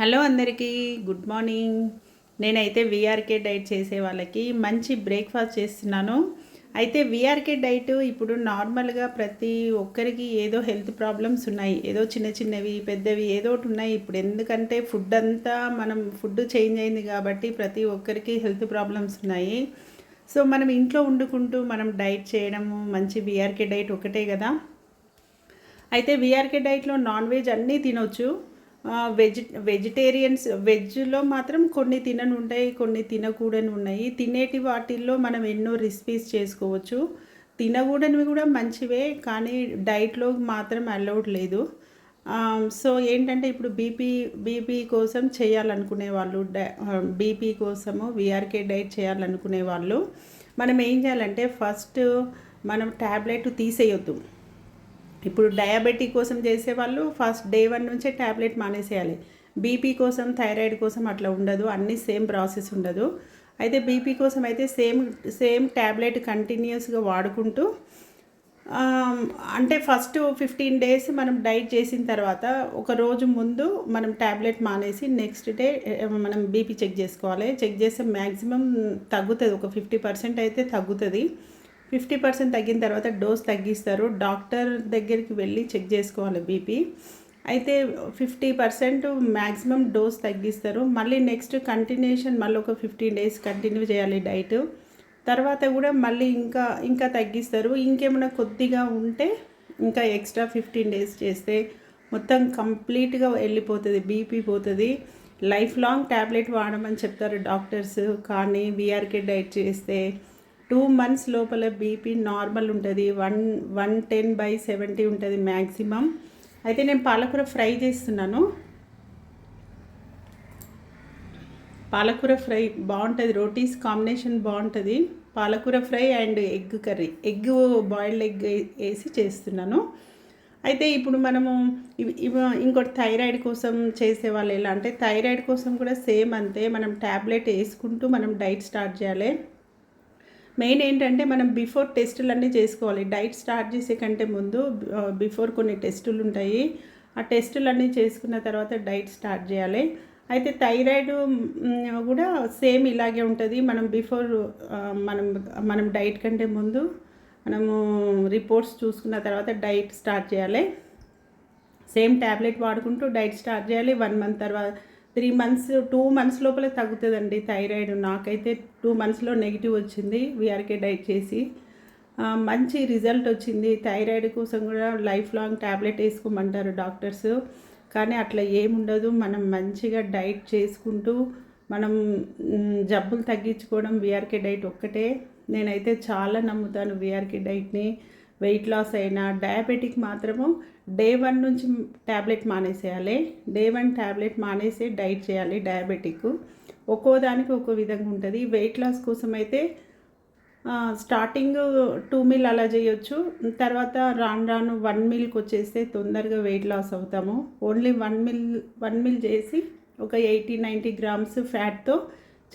Hello అందరికీ good morning. నేనైతే VRK diet చేసే వాళ్ళకి మంచి బ్రేక్ఫాస్ట్ చేస్తున్నాను. అయితే విఆర్కే డైట్ ఇప్పుడు నార్మల్గా ప్రతి ఒక్కరికి ఏదో హెల్త్ ప్రాబ్లమ్స్ ఉన్నాయి. ఏదో చిన్న చిన్నవి పెద్దవి ఏదో ఒకటి ఉన్నాయి. ఇప్పుడు ఎందుకంటే ఫుడ్ అంతా మనం ఫుడ్ చేంజ్ అయింది కాబట్టి ప్రతి ఒక్కరికి హెల్త్ ప్రాబ్లమ్స్ ఉన్నాయి. సో మనం ఇంట్లో వండుకుంటూ మనం డైట్ చేయడము మంచి విఆర్కే డైట్ ఒకటే కదా. అయితే విఆర్కే డైట్లో నాన్ వెజ్ అన్నీ తినొచ్చు. వెజ్ వెజిటేరియన్స్ వెజ్లో మాత్రం కొన్ని తినని ఉంటాయి కొన్ని తినకూడని ఉన్నాయి తినేటి వాటిల్లో మనం ఎన్నో రెసిపీస్ చేసుకోవచ్చు. తినకూడనివి కూడా మంచివే కానీ డైట్లో మాత్రం అలౌడ్ లేదు. సో ఏంటంటే ఇప్పుడు బీపీ బీపీ కోసం చేయాలనుకునే వాళ్ళు బీపీ కోసము విఆర్కే డైట్ చేయాలనుకునే వాళ్ళు మనం ఏం చేయాలంటే ఫస్ట్ మనం ట్యాబ్లెట్ తీసేయొద్దు. ఇప్పుడు డయాబెటిక్ కోసం చేసేవాళ్ళు ఫస్ట్ డే వన్ నుంచే ట్యాబ్లెట్ మానేసేయాలి. బీపీ కోసం థైరాయిడ్ కోసం అట్లా ఉండదు. అన్నీ సేమ్ ప్రాసెస్ ఉండదు. అయితే బీపీ కోసం అయితే సేమ్ సేమ్ ట్యాబ్లెట్ కంటిన్యూస్గా వాడుకుంటూ అంటే ఫస్ట్ ఫిఫ్టీన్ డేస్ మనం డైట్ చేసిన తర్వాత ఒక రోజు ముందు మనం ట్యాబ్లెట్ మానేసి నెక్స్ట్ డే మనం బీపీ చెక్ చేసుకోవాలి. చెక్ చేస్తే మ్యాక్సిమం తగ్గుతుంది. ఒక ఫిఫ్టీ పర్సెంట్ అయితే తగ్గుతుంది. ఫిఫ్టీ పర్సెంట్ తగ్గిన తర్వాత డోస్ తగ్గిస్తారు. డాక్టర్ దగ్గరికి వెళ్ళి చెక్ చేసుకోవాలి బీపీ. అయితే ఫిఫ్టీ పర్సెంట్ మ్యాక్సిమం డోస్ తగ్గిస్తారు. మళ్ళీ నెక్స్ట్ కంటిన్యూషన్ మళ్ళీ ఒక ఫిఫ్టీన్ డేస్ కంటిన్యూ చేయాలి డైట్. తర్వాత కూడా మళ్ళీ ఇంకా ఇంకా తగ్గిస్తారు. ఇంకేమైనా కొద్దిగా ఉంటే ఇంకా ఎక్స్ట్రా ఫిఫ్టీన్ డేస్ చేస్తే మొత్తం కంప్లీట్గా వెళ్ళిపోతుంది బీపీ పోతుంది. లైఫ్ లాంగ్ ట్యాబ్లెట్ వాడమని చెప్తారు డాక్టర్స్. కానీ వీఆర్కే డైట్ చేస్తే టూ మంత్స్ లోపల బీపీ నార్మల్ ఉంటుంది one one ten by seventy ఉంటుంది మ్యాక్సిమం అయితే నేను పాలకూర ఫ్రై చేస్తున్నాను. పాలకూర ఫ్రై బాగుంటుంది రోటీస్ కాంబినేషన్ బాగుంటుంది. పాలకూర fry and egg curry egg boiled egg వేసి చేస్తున్నాను. అయితే ఇప్పుడు మనము ఇంకోటి థైరాయిడ్ కోసం చేసే వాళ్ళు ఎలా అంటే థైరాయిడ్ కోసం కూడా సేమ్ అంతే మనం ట్యాబ్లెట్ వేసుకుంటూ మనం డైట్ స్టార్ట్ చేయాలి. మెయిన్ ఏంటంటే మనం బిఫోర్ టెస్టులు అన్నీ చేసుకోవాలి. డైట్ స్టార్ట్ చేసే కంటే ముందు బిఫోర్ కొన్ని టెస్టులు ఉంటాయి. ఆ టెస్టులు అన్నీ చేసుకున్న తర్వాత డైట్ స్టార్ట్ చేయాలి. అయితే థైరాయిడ్ కూడా సేమ్ ఇలాగే ఉంటుంది. మనం బిఫోర్ మనం మనం డైట్ కంటే ముందు మనము రిపోర్ట్స్ చూసుకున్న తర్వాత డైట్ స్టార్ట్ చేయాలి. సేమ్ ట్యాబ్లెట్ వాడుకుంటూ డైట్ స్టార్ట్ చేయాలి. వన్ మంత్ తర్వాత త్రీ మంత్స్ టూ మంత్స్ లోపల తగ్గుతుందండి థైరాయిడ్. నాకైతే టూ మంత్స్లో నెగిటివ్ వచ్చింది విఆర్కే డైట్ చేసి. మంచి రిజల్ట్ వచ్చింది. థైరాయిడ్ కోసం కూడా లైఫ్ లాంగ్ ట్యాబ్లెట్ వేసుకోమంటారు డాక్టర్స్. కానీ అట్లా ఏముండదు మనం మంచిగా డైట్ చేసుకుంటూ మనం జబ్బులు తగ్గించుకోవడం విఆర్కే డైట్ ఒక్కటే. నేనైతే చాలా నమ్ముతాను విఆర్కే డైట్ని. వెయిట్ లాస్ అయినా డయాబెటిక్ మాత్రము డే వన్ నుంచి ట్యాబ్లెట్ మానేసేయాలి. డే వన్ ట్యాబ్లెట్ మానేసి డైట్ చేయాలి డయాబెటిక్. ఒక్కో దానికి ఒక్కో విధంగా ఉంటుంది. వెయిట్ లాస్ కోసం అయితే స్టార్టింగ్ టూ మిల్ అలా చేయొచ్చు. తర్వాత రాను రాను వన్ మిల్కి వచ్చేస్తే తొందరగా వెయిట్ లాస్ అవుతాము. Only one meal one meal చేసి ఒక ఎయిటీ నైంటీ గ్రామ్స్ ఫ్యాట్తో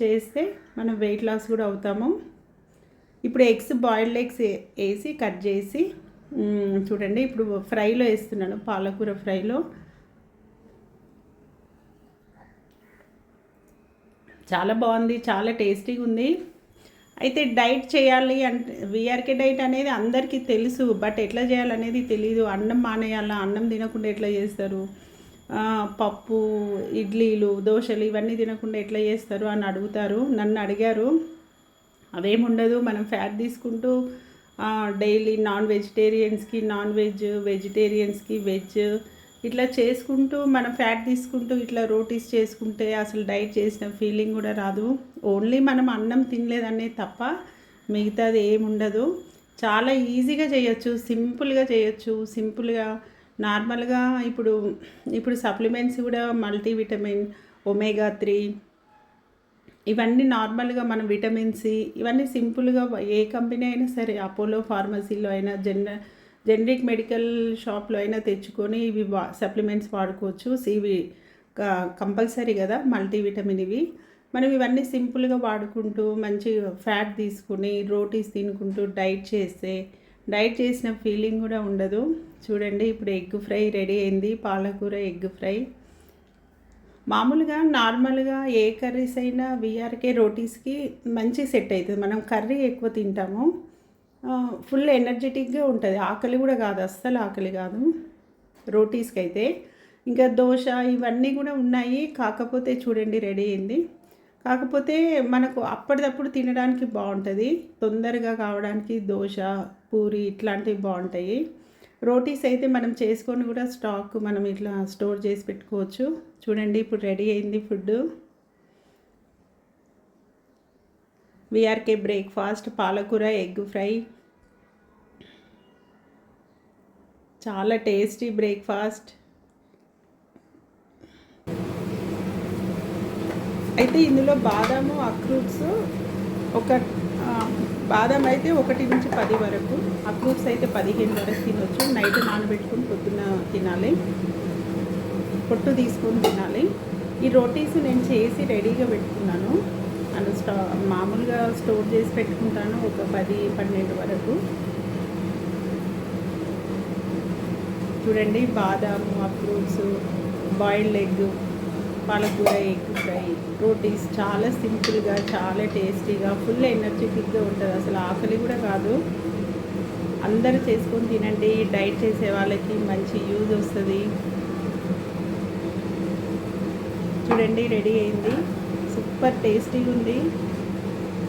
చేస్తే మనం వెయిట్ లాస్ కూడా అవుతాము. ఇప్పుడు ఎగ్స్ బాయిల్డ్ ఎగ్స్ వేసి కట్ చేసి చూడండి ఇప్పుడు ఫ్రైలో వేస్తున్నాను పాలకూర ఫ్రైలో. చాలా బాగుంది చాలా టేస్టీగా ఉంది. అయితే డైట్ చేయాలి అంటే విఆర్కే డైట్ అనేది అందరికీ తెలుసు బట్ ఎట్లా చేయాలనేది తెలియదు అన్నం మానేయాలా అన్నం తినకుండా ఎట్లా చేస్తారు? పప్పు ఇడ్లీలు దోశలు ఇవన్నీ తినకుండా ఎట్లా చేస్తారు అని అడుగుతారు నన్ను అడిగారు. అదేముండదు మనం ఫ్యాట్ తీసుకుంటూ డైలీ నాన్ వెజిటేరియన్స్కి నాన్ వెజ్ వెజిటేరియన్స్కి వెజ్ ఇట్లా చేసుకుంటూ మనం ఫ్యాట్ తీసుకుంటూ ఇట్లా రోటీస్ చేసుకుంటే అసలు డైట్ చేసిన ఫీలింగ్ కూడా రాదు. ఓన్లీ మనం అన్నం తినలేదనే తప్ప మిగతాది ఏముండదు. చాలా ఈజీగా చేయొచ్చు సింపుల్గా చేయొచ్చు సింపుల్గా నార్మల్గా. ఇప్పుడు ఇప్పుడు సప్లిమెంట్స్ కూడా మల్టీవిటమిన్ ఒమేగా త్రీ ఇవన్నీ నార్మల్గా మనం విటమిన్ సి ఇవన్నీ సింపుల్గా ఏ కంపెనీ అయినా సరే అపోలో ఫార్మసీలో అయినా జనర జనరిక్ మెడికల్ షాప్లో అయినా తెచ్చుకొని ఇవి వా సప్లిమెంట్స్ వాడుకోవచ్చు. సివి కంపల్సరీ కదా మల్టీవిటమిన్ ఇవి. మనం ఇవన్నీ సింపుల్గా వాడుకుంటూ మంచి ఫ్యాట్ తీసుకుని రోటీస్ తినుకుంటూ డైట్ చేస్తే డైట్ చేసిన ఫీలింగ్ కూడా ఉండదు. చూడండి ఇప్పుడు ఎగ్ ఫ్రై రెడీ అయింది పాలకూర ఎగ్ ఫ్రై. మామూలుగా నార్మల్గా ఏ కర్రీస్ అయినా విఆర్కే రోటీస్కి మంచి సెట్ అవుతుంది మనం కర్రీ ఎక్కువ తింటాము. ఫుల్ ఎనర్జెటిక్గా ఉంటుంది. ఆకలి కూడా కాదు అస్సలు ఆకలి కాదు రోటీస్కి అయితే ఇంకా దోశ ఇవన్నీ కూడా ఉన్నాయి. కాకపోతే చూడండి రెడీ అయింది. కాకపోతే మనకు అప్పటిదప్పుడు తినడానికి బాగుంటుంది. తొందరగా కావడానికి దోశ పూరి ఇట్లాంటివి బాగుంటాయి. రోటీస్ అయితే మనం చేసుకొని కూడా స్టాక్ మనం ఇట్లా స్టోర్ చేసి పెట్టుకోవచ్చు. చూడండి ఇప్పుడు రెడీ అయింది ఫుడ్. విఆర్కే బ్రేక్ఫాస్ట్ పాలకూర ఎగ్ ఫ్రై. చాలా టేస్టీ బ్రేక్ఫాస్ట్. అయితే ఇందులో బాదాము అక్రూట్స్ ఒక బాదం అయితే ఒకటి నుంచి పది వరకు అక్రూట్స్ అయితే పదిహేను వరకు తినొచ్చు. నైట్ నానబెట్టుకుని పొద్దున్న తినాలి. పొట్టు తీసుకొని తినాలి. ఈ రోటీస్ నేను చేసి రెడీగా పెట్టుకున్నాను. అండ్ స్టా మామూలుగా స్టోర్ చేసి పెట్టుకుంటాను ఒక పది పన్నెండు వరకు. చూడండి బాదాము అక్రూట్స్ బాయిల్డ్ ఎగ్ పాలకూర ఎగ్ ఫ్రై రోటీస్ చాలా సింపుల్గా చాలా టేస్టీగా ఫుల్ ఎనర్జెటిక్గా ఉంటుంది. అసలు ఆకలి కూడా కాదు. అందరూ చేసుకొని తినండి. డైట్ చేసే వాళ్ళకి మంచి యూజ్ వస్తుంది. చూడండి రెడీ అయింది. సూపర్ టేస్టీగా ఉంది.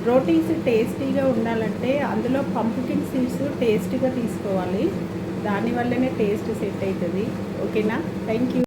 రోటీస్ టేస్టీగా ఉండాలంటే అందులో పంపుకిన్ సీడ్స్ టేస్టీగా తీసుకోవాలి. దానివల్లనే టేస్ట్ సెట్ అవుతుంది. ఓకేనా? Thank you